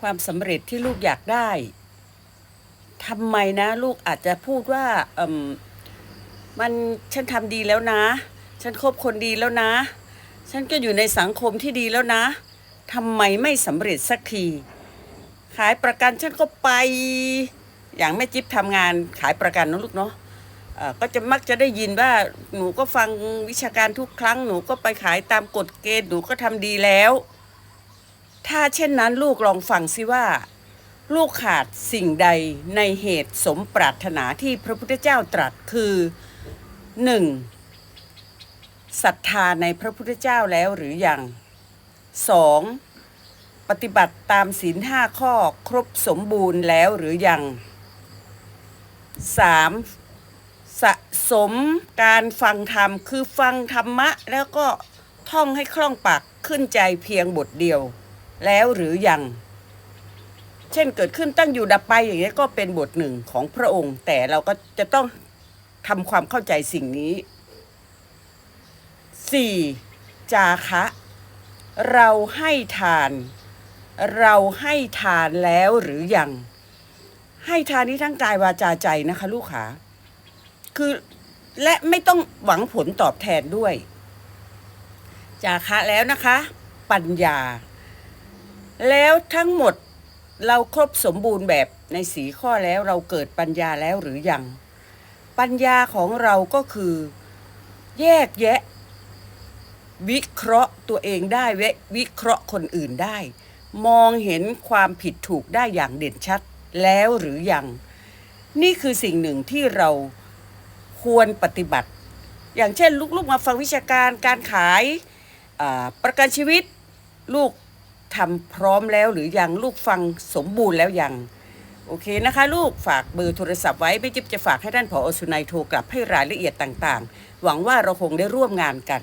ความสำเร็จที่ลูกอยากได้ทำไมนะลูกอาจจะพูดว่าเอมมันฉันทำดีแล้วนะ ฉันคบคนดีแล้วนะ ฉันก็อยู่ในสังคมที่ดีแล้วนะทำไมไม่สำเร็จสักที ขายประกันฉันก็ไป อย่างแม่จิ๊บทำงานขายประกันนะลูกเนาะก็จะมักจะได้ยินว่าหนูก็ฟังวิชาการทุกครั้งหนูก็ไปขายตามกฎเกณฑ์หนูก็ทำดีแล้ว ถ้าเช่นนั้นลูกลองฟังสิว่า ลูกขาดสิ่งใดในเหตุสมปรารถนาที่พระพุทธเจ้าตรัสคือหนึ่งศรัทธาในพระพุทธเจ้าแล้วหรือยังสองปฏิบัติตามศีลห้าข้อครบสมบูรณ์แล้วหรือยังสามสะสมการฟังธรรมคือฟังธรรมะแล้วก็ท่องให้คล่องปากขึ้นใจเพียงบทเดียว แล้วหรือยัง เช่นเกิดขึ้นตั้งอยู่ดับไปอย่างนี้ก็เป็นบทหนึ่งของพระองค์ แต่เราก็จะต้องทำความเข้าใจสิ่งนี้ 4. จาคะ เราให้ทาน เราให้ทานแล้วหรือยัง ให้ทานนี้ทั้งกายวาจาใจนะคะ ลูกขาคือและไม่ต้องหวังผลตอบแทนด้วย จาคะแล้วนะคะ ปัญญา แล้วทั้งหมดเราครบสมบูรณ์แบบในสีข้อแล้วเราเกิดปัญญาแล้วหรือยัง ปัญญาของเราก็คือ แยกแยะ วิเคราะห์ตัวเองได้เวะวิเคราะห์คนอื่นได้ มองเห็นความผิดถูกได้อย่างเด่นชัดแล้วหรือยัง นี่คือสิ่งหนึ่งที่เราควรปฏิบัติ อย่างเช่นลูกๆมาฟังวิชาการการขายประกันชีวิตลูก ทำพร้อมแล้วหรือยังลูกฟังสมบูรณ์แล้วยังโอเคนะคะ ลูกฝากเบอร์โทรศัพท์ไว้ไม่จิ๊บจะฝากให้ท่านผอสุนัยโทรกลับให้รายละเอียดต่างๆ หวังว่าเราคงได้ร่วมงานกัน